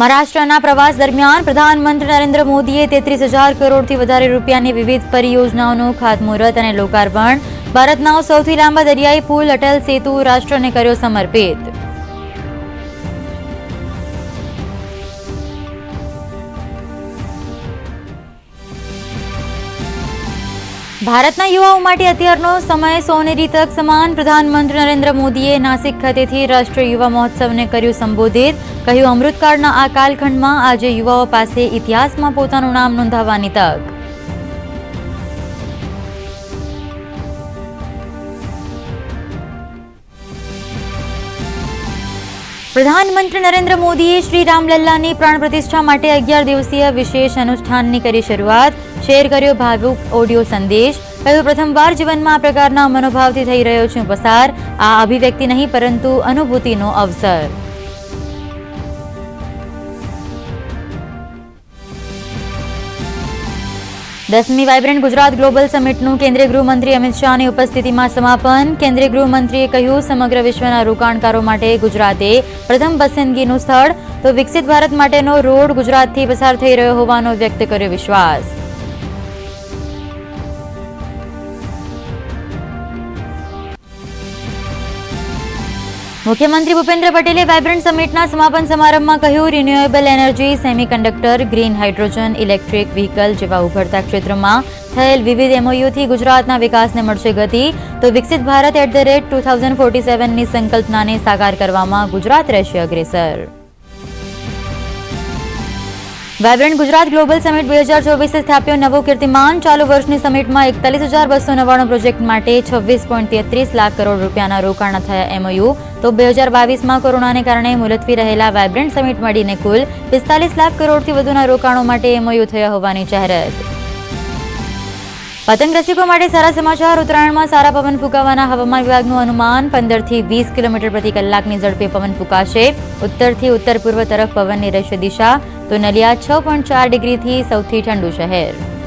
મહારાષ્ટ્રના પ્રવાસ દરમિયાન પ્રધાનમંત્રી નરેન્દ્ર મોદીએ તેત્રીસ હજાર કરોડથી વધારે રૂપિયાની વિવિધ પરિયોજનાઓનું ખાતમુહૂર્ત અને લોકાર્પણ. ભારતના સૌથી લાંબા દરિયાઈ પુલ અટલ સેતુ રાષ્ટ્રને કર્યો સમર્પિત. ભારતના યુવાઓ માટે અત્યારનો સમય સોનેરી તક સમાન પ્રધાનમંત્રી નરેન્દ્ર મોદીએ નાસિક ખાતેથી રાષ્ટ્રીય યુવા મહોત્સવને કર્યું સંબોધિત. કહ્યું, અમૃતકાળના આ કાલખંડમાં આજે યુવાઓ પાસે ઇતિહાસમાં પોતાનું નામ નોંધાવવાની તક. પ્રધાનમંત્રી નરેન્દ્ર મોદીએ શ્રી રામલલ્લાની પ્રાણ પ્રતિષ્ઠા માટે અગિયાર દિવસીય વિશેષ અનુષ્ઠાનની કરી શરૂઆત. શેર કર્યો ભાવુક ઓડિયો સંદેશ. કહ્યું પ્રથમવાર જીવનમાં આ પ્રકારના મનોભાવથી થઈ રહ્યો છું પસાર. આ અભિવ્યક્તિ નહીં, પરંતુ અનુભૂતિનો અવસર. દસમી વાઇબ્રન્ટ ગુજરાત ગ્લોબલ સમિટનું કેન્દ્રીય ગૃહમંત્રી અમિત શાહની ઉપસ્થિતિમાં સમાપન. કેન્દ્રીય ગૃહમંત્રીએ કહ્યું, સમગ્ર વિશ્વના રોકાણકારો માટે ગુજરાતે પ્રથમ પસંદગીનું સ્થળ. તો વિકસિત ભારત માટેનો રોડ ગુજરાતથી પસાર થઈ રહ્યો હોવાનો વ્યક્ત કર્યો વિશ્વાસ. મુખ્યમંત્રી ભૂપેન્દ્ર પટેલે વાયબ્રન્ટ સમિટના સમાપન સમારંભમાં કહ્યું renewable energy semiconductor green hydrogen electric vehicle જેવા ઉભરતા ક્ષેત્રમાં થયેલ વિવિધ એમઓયુથી ગુજરાતના વિકાસને મળશે ગતિ. તો વિકસિત Bharat at the rate two thousand forty સેવનની સંકલ્પનાને સાકાર કરવામાં ગુજરાત રહેશે અગ્રેસર. વાઇબ્રન્ટ ગુજરાત ગ્લોબલ સમિટ બે હજાર ચોવીસે સ્થાપ્યો. નવો કીર્તિમાન ચાલુ વર્ષની સમિટમાં એકતાલીસ હજાર બસો નવ્વાણું પ્રોજેક્ટ માટે છવ્વીસ પોઈન્ટ તેત્રીસ લાખ કરોડ રૂપિયાના રોકાણ થયા એમઓયુ. તો બે હજાર બાવીસમાં કોરોનાને કારણે મુલતવી રહેલા વાયબ્રન્ટ સમિટ મળીને કુલ પિસ્તાલીસ લાખ કરોડથી વધુના રોકાણો માટે એમઓયુ થયા હોવાની જાહેરાત. પતંગ રસિકો માટે સારા સમાચાર. ઉત્તરાયણમાં સારા પવન ફૂંકાવાના હવામાન વિભાગનું અનુમાન. પંદરથી વીસ કિલોમીટર પ્રતિ કલાકની ઝડપે પવન ફૂંકાશે. ઉત્તરથી ઉત્તર પૂર્વ તરફ પવનની રહેશે દિશા તો નલિયા છ પોઈન્ટ ચાર ડિગ્રીથી સૌથી ઠંડુ શહેર.